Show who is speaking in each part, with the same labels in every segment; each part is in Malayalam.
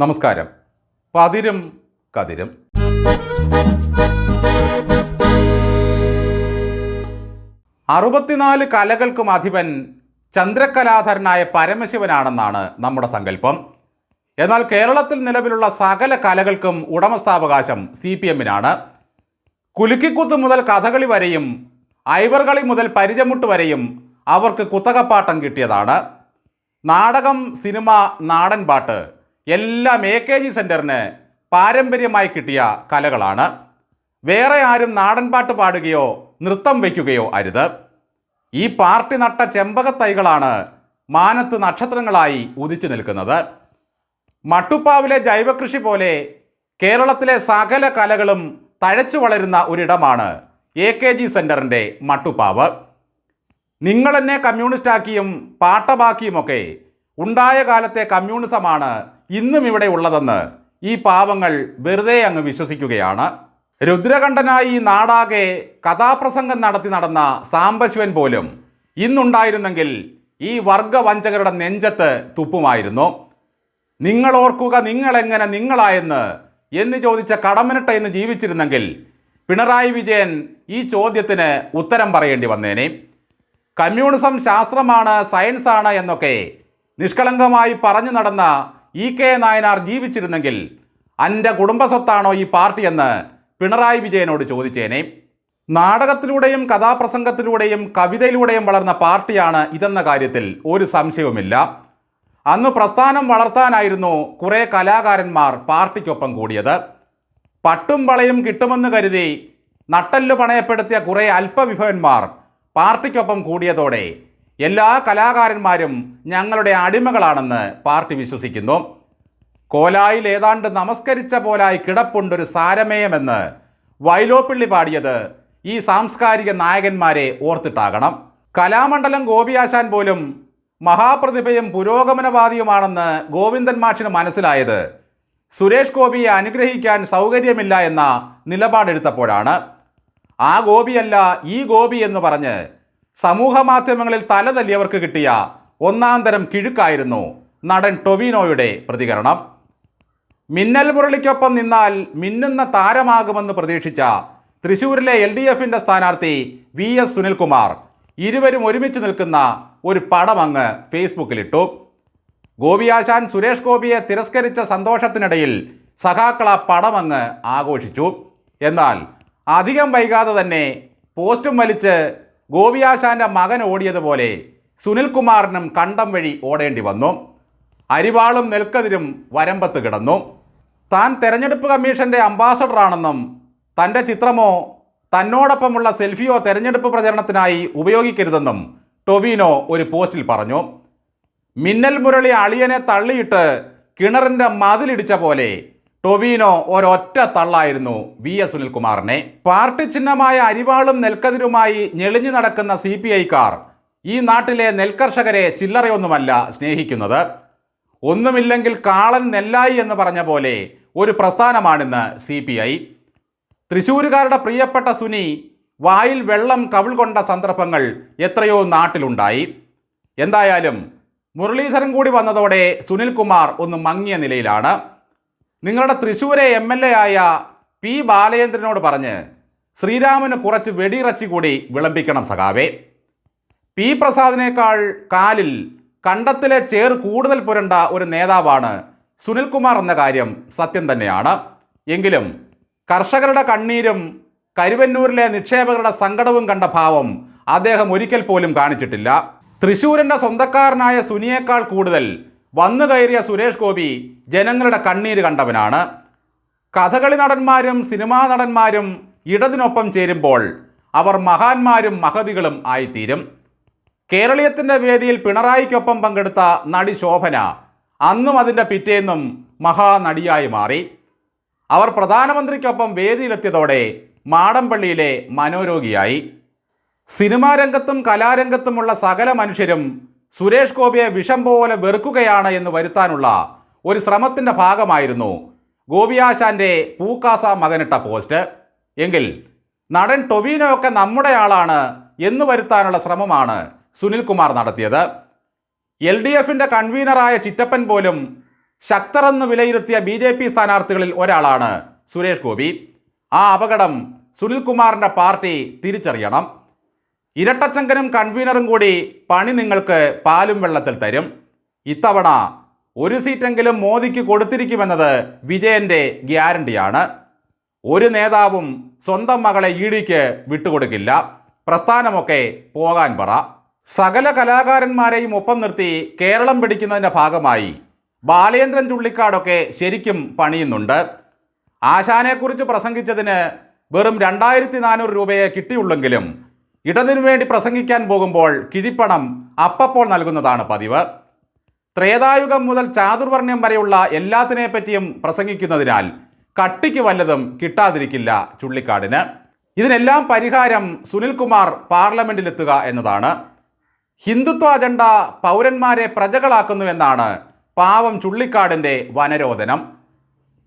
Speaker 1: നമസ്കാരം. പതിരും കതിരും. അറുപത്തിനാല് കലകൾക്കും അധിപൻ ചന്ദ്രകലാധരനായ പരമശിവനാണെന്നാണ് നമ്മുടെ സങ്കല്പം. എന്നാൽ കേരളത്തിൽ നിലവിലുള്ള സകല കലകൾക്കും ഉടമസ്ഥാവകാശം സി പി എമ്മിനാണ്. കുലുക്കിക്കുത്ത് മുതൽ കഥകളി വരെയും ഐവർകളി മുതൽ പരിചമുട്ട് വരെയും അവർക്ക് കുത്തകപ്പാട്ടം കിട്ടിയതാണ്. നാടകം സിനിമ നാടൻ പാട്ട് എല്ലാം എ കെ ജി സെന്ററിന് പാരമ്പര്യമായി കിട്ടിയ കലകളാണ്. വേറെ ആരും നാടൻപാട്ട് പാടുകയോ നൃത്തം വയ്ക്കുകയോ അരുത്. ഈ പാർട്ടി നട്ട ചെമ്പകത്തൈകളാണ് മാനത്ത് നക്ഷത്രങ്ങളായി ഉദിച്ചു നിൽക്കുന്നത്. മട്ടുപ്പാവിലെ ജൈവകൃഷി പോലെ കേരളത്തിലെ സകല കലകളും തഴച്ചു വളരുന്ന ഒരിടമാണ് എ കെ ജി സെന്ററിന്റെ മട്ടുപ്പാവ്. നിങ്ങളെന്നെ കമ്മ്യൂണിസ്റ്റാക്കിയും പാട്ടമാക്കിയുമൊക്കെ ഉണ്ടായ കാലത്തെ കമ്മ്യൂണിസമാണ് ഇന്നും ഇവിടെ ഉള്ളതെന്ന് ഈ പാവങ്ങൾ വെറുതെ അങ്ങ് വിശ്വസിക്കുകയാണ്. രുദ്രകണ്ഠനായി നാടാകെ കഥാപ്രസംഗം നടത്തി നടന്ന സാംബശിവൻ പോലും ഇന്നുണ്ടായിരുന്നെങ്കിൽ ഈ വർഗവഞ്ചകരുടെ നെഞ്ചത്ത് തുപ്പുമായിരുന്നു. നിങ്ങളോർക്കുക നിങ്ങളെങ്ങനെ നിങ്ങളായെന്ന് എന്ന് ചോദിച്ച കടമനിട്ട എന്ന് ജീവിച്ചിരുന്നെങ്കിൽ പിണറായി വിജയൻ ഈ ചോദ്യത്തിന് ഉത്തരം പറയേണ്ടി വന്നേനെ. കമ്മ്യൂണിസം ശാസ്ത്രമാണ് സയൻസാണ് എന്നൊക്കെ നിഷ്കളങ്കമായി പറഞ്ഞു നടന്ന ഇ കെ നായനാർ ജീവിച്ചിരുന്നെങ്കിൽ എന്റെ കുടുംബസ്വത്താണോ ഈ പാർട്ടിയെന്ന് പിണറായി വിജയനോട് ചോദിച്ചേനെ. നാടകത്തിലൂടെയും കഥാപ്രസംഗത്തിലൂടെയും കവിതയിലൂടെയും വളർന്ന പാർട്ടിയാണ് ഇതെന്ന കാര്യത്തിൽ ഒരു സംശയവുമില്ല. അന്ന് പ്രസ്ഥാനം വളർത്താനായിരുന്നു കുറേ കലാകാരന്മാർ പാർട്ടിക്കൊപ്പം കൂടിയത്. പട്ടും വളയും കിട്ടുമെന്ന് കരുതി നട്ടല്ലു പണയപ്പെടുത്തിയ കുറേ അല്പവിഭവന്മാർ പാർട്ടിക്കൊപ്പം കൂടിയതോടെ എല്ലാ കലാകാരന്മാരും ഞങ്ങളുടെ അടിമകളാണെന്ന് പാർട്ടി വിശ്വസിക്കുന്നു. കോലായിൽ ഏതാണ്ട് നമസ്കരിച്ച പോലായി കിടപ്പുണ്ടൊരു സാരമേയമെന്ന് വൈലോപ്പിള്ളി പാടിയത് ഈ സാംസ്കാരിക നായകന്മാരെ ഓർത്തിട്ടാകണം. കലാമണ്ഡലം ഗോപിയാശാൻ പോലും മഹാപ്രതിഭയും പുരോഗമനവാദിയുമാണെന്ന് ഗോവിന്ദൻ മാഷിന് മനസ്സിലായത് സുരേഷ് ഗോപിയെ അനുഗ്രഹിക്കാൻ സൗകര്യമില്ല എന്ന നിലപാടെടുത്തപ്പോഴാണ്. ആ ഗോപിയല്ല ഈ ഗോപി എന്ന് പറഞ്ഞ് സമൂഹ മാധ്യമങ്ങളിൽ തലതല്ലിയവർക്ക് കിട്ടിയ ഒന്നാം തരം കിഴുക്കായിരുന്നു നടൻ ടൊവിനോയുടെ പ്രതികരണം. മിന്നൽ മുരളിക്കൊപ്പം നിന്നാൽ മിന്നുന്ന താരമാകുമെന്ന് പ്രതീക്ഷിച്ച തൃശൂരിലെ എൽ ഡി എഫിന്റെ സ്ഥാനാർത്ഥി വി എസ് സുനിൽകുമാർ ഇരുവരും ഒരുമിച്ച് നിൽക്കുന്ന ഒരു പടം അങ്ങ് ഫേസ്ബുക്കിലിട്ടു. ഗോപിയാശാൻ സുരേഷ് ഗോപിയെ തിരസ്കരിച്ച സന്തോഷത്തിനിടയിൽ സഖാക്കള അങ്ങ് ആഘോഷിച്ചു. എന്നാൽ അധികം വൈകാതെ തന്നെ പോസ്റ്റും വലിച്ച് ഗോപിയാശാന്റെ മകൻ ഓടിയതുപോലെ സുനിൽകുമാറിനും കണ്ടം വഴി ഓടേണ്ടി വന്നു. അരിവാളും നെൽക്കതിരും വരമ്പത്ത് കിടന്നു. താൻ തെരഞ്ഞെടുപ്പ് കമ്മീഷന്റെ അംബാസഡറാണെന്നും തന്റെ ചിത്രമോ തന്നോടൊപ്പമുള്ള സെൽഫിയോ തെരഞ്ഞെടുപ്പ് പ്രചരണത്തിനായി ഉപയോഗിക്കരുതെന്നും ടൊവിനോ ഒരു പോസ്റ്റിൽ പറഞ്ഞു. മിന്നൽ മുരളി അളിയനെ തള്ളിയിട്ട് കിണറിന്റെ മതിലിടിച്ച പോലെ ടൊവിനോ ഒരൊറ്റ തള്ളായിരുന്നു വി എസ് സുനിൽകുമാറിനെ. പാർട്ടി ചിഹ്നമായ അരിവാളും നെൽക്കതിരുമായി ഞെളിഞ്ഞു നടക്കുന്ന സി പി ഐക്കാർ ഈ നാട്ടിലെ നെൽകർഷകരെ ചില്ലറയൊന്നുമല്ല സ്നേഹിക്കുന്നത്. ഒന്നുമില്ലെങ്കിൽ കാളൻ നെല്ലായി എന്ന് പറഞ്ഞ പോലെ ഒരു പ്രസ്ഥാനമാണിന്ന് സി പി ഐ. തൃശ്ശൂരുകാരുടെ പ്രിയപ്പെട്ട സുനി വായിൽ വെള്ളം കവിൾ കൊണ്ട സന്ദർഭങ്ങൾ എത്രയോ നാട്ടിലുണ്ടായി. എന്തായാലും മുരളീധരൻ കൂടി വന്നതോടെ സുനിൽകുമാർ ഒന്ന് മങ്ങിയ നിലയിലാണ്. നിങ്ങളുടെ തൃശ്ശൂരെ എം എൽ എ ആയ പി ബാലചന്ദ്രനോട് പറഞ്ഞ് ശ്രീരാമന് കുറച്ച് വെടിയിറച്ചി കൂടി വിളമ്പിക്കണം സഖാവേ. പി പ്രസാദിനേക്കാൾ കാലിൽ കണ്ടത്തിലെ ചേർ കൂടുതൽ പുരണ്ട ഒരു നേതാവാണ് സുനിൽകുമാർ എന്ന കാര്യം സത്യം തന്നെയാണ്. എങ്കിലും കർഷകരുടെ കണ്ണീരും കരുവന്നൂരിലെ നിക്ഷേപകരുടെ സങ്കടവും കണ്ട ഭാവം അദ്ദേഹം ഒരിക്കൽ പോലും കാണിച്ചിട്ടില്ല. തൃശ്ശൂരിന്റെ സ്വന്തക്കാരനായ സുനിയേക്കാൾ കൂടുതൽ വന്നു കയറിയ സുരേഷ് ഗോപി ജനങ്ങളുടെ കണ്ണീര് കണ്ടവനാണ്. കഥകളി നടന്മാരും സിനിമാ നടന്മാരും ഇടതിനൊപ്പം ചേരുമ്പോൾ അവർ മഹാന്മാരും മഹതികളും ആയിത്തീരും. കേരളീയത്തിന്റെ വേദിയിൽ പിണറായിക്കൊപ്പം പങ്കെടുത്ത നടി ശോഭന അന്നും അതിന്റെ പിറ്റേന്നും മഹാനടിയായി മാറി. അവർ പ്രധാനമന്ത്രിക്കൊപ്പം വേദിയിലെത്തിയതോടെ മാടമ്പള്ളിയിലെ മനോരോഗിയായി. സിനിമാരംഗത്തും കലാരംഗത്തുമുള്ള സകല മനുഷ്യരും സുരേഷ് ഗോപിയെ വിഷം പോലെ വെറുക്കുകയാണ് എന്ന് വരുത്താനുള്ള ഒരു ശ്രമത്തിന്റെ ഭാഗമായിരുന്നു ഗോപിയാശാന്റെ പൂക്കാസ മകനിട്ട പോസ്റ്റ്. എങ്കിൽ നടൻ ടൊവിനോ ഒക്കെ നമ്മുടെ ആളാണ് എന്ന് വരുത്താനുള്ള ശ്രമമാണ് സുനിൽകുമാർ നടത്തിയത്. എൽ ഡി എഫിന്റെ കൺവീനറായ ചിറ്റപ്പൻ പോലും ശക്തരെന്ന് വിലയിരുത്തിയ ബി ജെ പി സ്ഥാനാർത്ഥികളിൽ ഒരാളാണ് സുരേഷ് ഗോപി. ആ അപകടം സുനിൽകുമാറിന്റെ പാർട്ടി തിരിച്ചറിയണം. ഇരട്ടച്ചങ്കനും കൺവീനറും കൂടി പണി നിങ്ങൾക്ക് പാലും വെള്ളത്തിൽ തരും. ഇത്തവണ ഒരു സീറ്റെങ്കിലും മോദിക്ക് കൊടുത്തിരിക്കുമെന്നത് വിജയന്റെ ഗ്യാരണ്ടിയാണ്. ഒരു നേതാവും സ്വന്തം മകളെ ഇ ഡിക്ക് വിട്ടുകൊടുക്കില്ല. പ്രസ്ഥാനമൊക്കെ പോകാൻ പറ. സകല കലാകാരന്മാരെയും ഒപ്പം നിർത്തി കേരളം പിടിക്കുന്നതിന്റെ ഭാഗമായി ബാലേന്ദ്രൻ ചുള്ളിക്കാടൊക്കെ ശരിക്കും പണിയുന്നുണ്ട്. ആശാനെക്കുറിച്ച് പ്രസംഗിച്ചതിന് വെറും രണ്ടായിരത്തി നാനൂറ് രൂപയെ കിട്ടിയുള്ളെങ്കിലും ഇടതിനു വേണ്ടി പ്രസംഗിക്കാൻ പോകുമ്പോൾ കിഴിപ്പണം അപ്പപ്പോൾ നൽകുന്നതാണ് പതിവ്. ത്രേതായുഗം മുതൽ ചാതുർവർണ്യം വരെയുള്ള എല്ലാത്തിനെ പറ്റിയും പ്രസംഗിക്കുന്നതിനാൽ കട്ടിക്ക് വല്ലതും കിട്ടാതിരിക്കില്ല ചുള്ളിക്കാടിന്. ഇതിനെല്ലാം പരിഹാരം സുനിൽകുമാർ പാർലമെന്റിലെത്തുക എന്നതാണ്. ഹിന്ദുത്വ അജണ്ട പൗരന്മാരെ പ്രജകളാക്കുന്നുവെന്നാണ് പാവം ചുള്ളിക്കാടിന്റെ വനരോധനം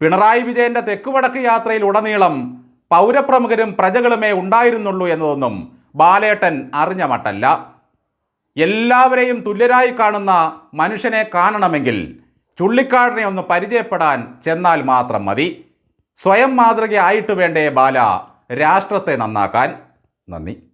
Speaker 1: പിണറായി വിജയന്റെ തെക്കുവടക്ക് യാത്രയിൽ ഉടനീളം പൗരപ്രമുഖരും പ്രജകളുമേ ഉണ്ടായിരുന്നുള്ളൂ എന്നതൊന്നും ബാലേട്ടൻ അറിഞ്ഞ മട്ടല്ല. എല്ലാവരെയും തുല്യരായി കാണുന്ന മനുഷ്യനെ കാണണമെങ്കിൽ ചുള്ളിക്കാടിനെ ഒന്ന് പരിചയപ്പെടാൻ ചെന്നാൽ മാത്രം മതി. സ്വയം മാതൃകയായിട്ട് വേണ്ടേ ബാല രാഷ്ട്രത്തെ നന്നാക്കാൻ. നന്ദി.